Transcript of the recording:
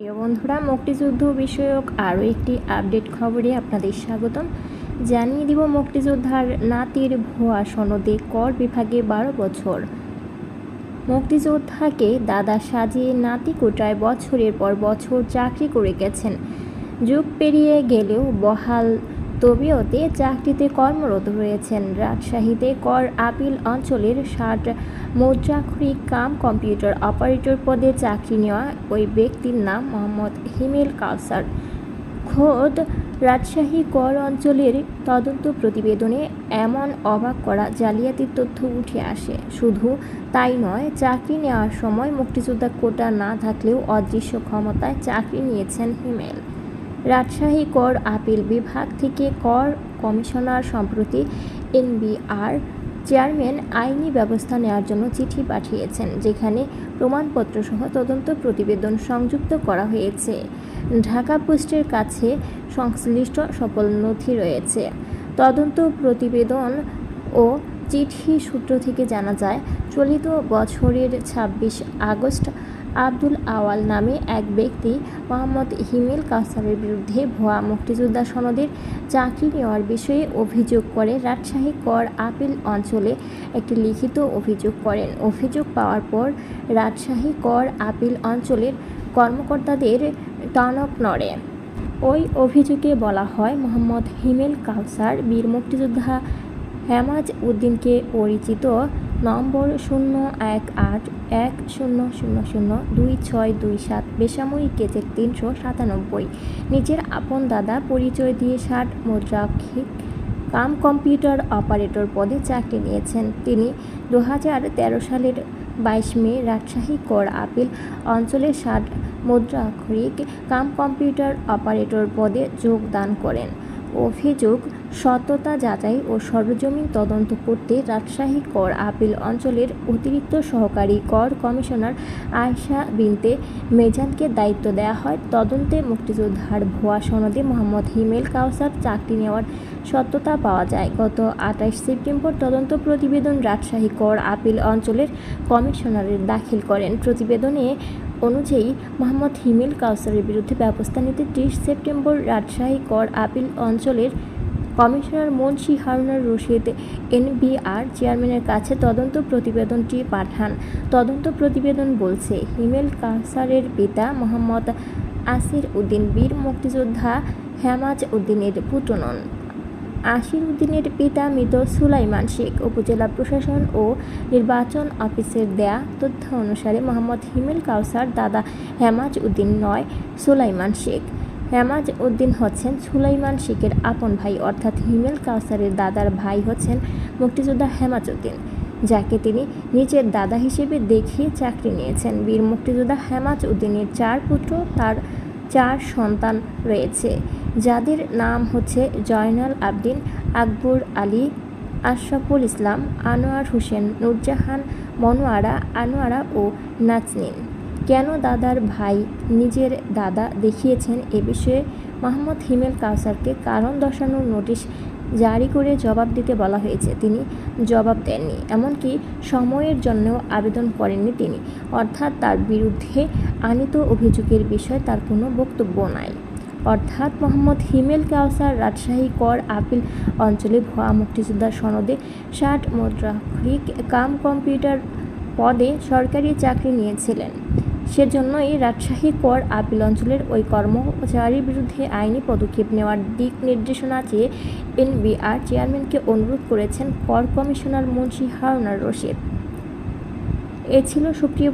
প্রিয় বন্ধুরা, মুক্তিযুদ্ধ বিষয়ক আরও একটি আপডেট খবরে আপনাদের স্বাগতম। জানিয়ে দিব মুক্তিযোদ্ধার নাতির ভুয়া সনদে কর বিভাগে বারো বছর। মুক্তিযোদ্ধাকে দাদা সাজিয়ে নাতি কোটায় বছরের পর বছর চাকরি করে গেছেন। যুগ পেরিয়ে গেলেও বহাল তবিয়তে চাকরিতে কর্মরত রয়েছেন। রাজশাহীতে কর আপিল অঞ্চলের ষাট মুদ্রাক্ষরিক কাম কম্পিউটার অপারেটর পদে চাকরি নেওয়া ওই ব্যক্তির নাম মোহাম্মদ হিমেল কাউসার। খোদ রাজশাহী কর অঞ্চলের তদন্ত প্রতিবেদনে এমন অবাক করা জালিয়াতির তথ্য উঠে আসে। শুধু তাই নয়, চাকরি নেওয়ার সময় মুক্তিযোদ্ধা কোটা না থাকলেও অদৃশ্য ক্ষমতায় চাকরি নিয়েছেন হিমেল। রাজশাহী কর আপিল বিভাগ থেকে কর কমিশনার সম্প্রতি এনবিআর চেয়ারম্যান আইনি ব্যবস্থা নেওয়ার জন্য চিঠি পাঠিয়েছেন, যেখানে প্রমাণপত্রসহ তদন্ত প্রতিবেদন সংযুক্ত করা হয়েছে। ঢাকা পোস্টের কাছে সংশ্লিষ্ট সকল নথি রয়েছে। তদন্ত প্রতিবেদন ও চিঠি সূত্র থেকে জানা যায়, চলিত বছরের ছাব্বিশ আগস্ট আব্দুল আওয়াল নামে এক ব্যক্তি মোহাম্মদ হিমেল কাউসারের বিরুদ্ধে ভুয়া মুক্তিযোদ্ধা সনদের চাকরি নেওয়ার বিষয়ে অভিযোগ করে রাজশাহী কর আপিল অঞ্চলে একটি লিখিত অভিযোগ করেন। অভিযোগ পাওয়ার পর রাজশাহী কর আপিল অঞ্চলের কর্মকর্তাদের টনক নড়ে। ওই অভিযোগে বলা হয়, মোহাম্মদ হিমেল কাউসার বীর মুক্তিযোদ্ধা হেমাজ উদ্দিনকে পরিচিত নম্বর শূন্য এক আট এক শূন্য শূন্য শূন্য দুই ছয় দুই সাত, বেসামরিক গেজেট তিনশো সাতানব্বই। নিজের আপন দাদা পরিচয় দিয়ে ষাট মুদ্রাক্ষিক কাম কম্পিউটার অপারেটর পদে চাকরি নিয়েছেন। তিনি দু তেরো সালের বাইশ মে রাজশাহী কর আপিল অঞ্চলের ষাট মুদ্রাক্ষরিক কাম কম্পিউটার অপারেটর পদে যোগদান করেন। অভিযোগ সত্যতা যাচাই ও সরজমিন তদন্ত করতে রাজশাহী কর আপিল অঞ্চলের অতিরিক্ত সহকারী কর কমিশনার আয়শা বিনতে মেজানকে দায়িত্ব দেওয়া হয়। তদন্তে মুক্তিযোদ্ধার ভুয়া সনদে মোহাম্মদ হিমেল কাউসার চাকরি নেওয়ার সত্যতা পাওয়া যায়। গত আঠাশ সেপ্টেম্বর তদন্ত প্রতিবেদন রাজশাহী কর আপিল অঞ্চলের কমিশনারের দাখিল করেন। প্রতিবেদনে অনুযায়ী মোহাম্মদ হিমেল কাউসারের বিরুদ্ধে ব্যবস্থা নিতে ত্রিশ সেপ্টেম্বর রাজশাহী কর আপিল অঞ্চলের কমিশনার মুন্সি হারুনার রশিদ এনবিআর চেয়ারম্যানের কাছে তদন্ত প্রতিবেদনটি পাঠান। তদন্ত প্রতিবেদন বলছে, হিমেল কাউসারের পিতা মোহাম্মদ আসির উদ্দিন, বীর মুক্তিযোদ্ধা হেমাজ উদ্দিনের পুত্র নন। আশির উদ্দিনের পিতা মৃত সুলাইমান শেখ, উপজেলা প্রশাসন ও নির্বাচন অফিসের দেয়া তথ্য অনুসারে মোহাম্মদ হিমেল কাউসার, দাদা হেমাজ উদ্দিন নয়, সুলাইমান শেখ। হেমাজ উদ্দিন হচ্ছেন সুলাইমান শেখের আপন ভাই, অর্থাৎ হিমেল কাউসারের দাদার ভাই হচ্ছেন মুক্তিযোদ্ধা হেমাজ উদ্দিন, যাকে তিনি নিজের দাদা হিসেবে দেখিয়ে চাকরি নিয়েছেন। বীর মুক্তিযোদ্ধা হেমাজ উদ্দিনের চার পুত্র, তার চার সন্তান রয়েছে। যাদের নাম হচ্ছে জয়নাল আবদিন, আকবর আলী, আশরাফুল ইসলাম, আনোয়ার হোসেন, নুরজাহান, মনোয়ারা, আনোয়ারা ও নাচনিন কেন দাদার ভাই নিজের দাদা দেখিয়েছেন এ বিষয়ে? মাহমুদ হিমেল কাউসারকে কারণ দর্শানোর নোটিশ জারি করে জবাব দিতে বলা হয়েছে। তিনি জবাব দেননি। এমনকি সময়ের জন্যও আবেদন করেননি তিনি। অর্থাৎ তার বিরুদ্ধে আনিত অভিযোগের বিষয়ে তার কোনো বক্তব্য নাই। অর্থাৎ মোহাম্মদ হিমেল কাউসার রাজশাহী কর আপিল অঞ্চলে ভুয়া মুক্তিযোদ্ধা সনদে ষাট মুদ্রাক্ষরিক কাম কম্পিউটার পদে সরকারি চাকরি নিয়েছিলেন। সেজন্যই রাজশাহী কর আপিল অঞ্চলের ওই কর্মচারীর বিরুদ্ধে আইনি পদক্ষেপ নেওয়ার দিক নির্দেশনা চেয়ে এনবিআর চেয়ারম্যানকে অনুরোধ করেছেন কর কমিশনার মুন্সি হারুনার রশিদ। এ ছিল সুপ্রিয়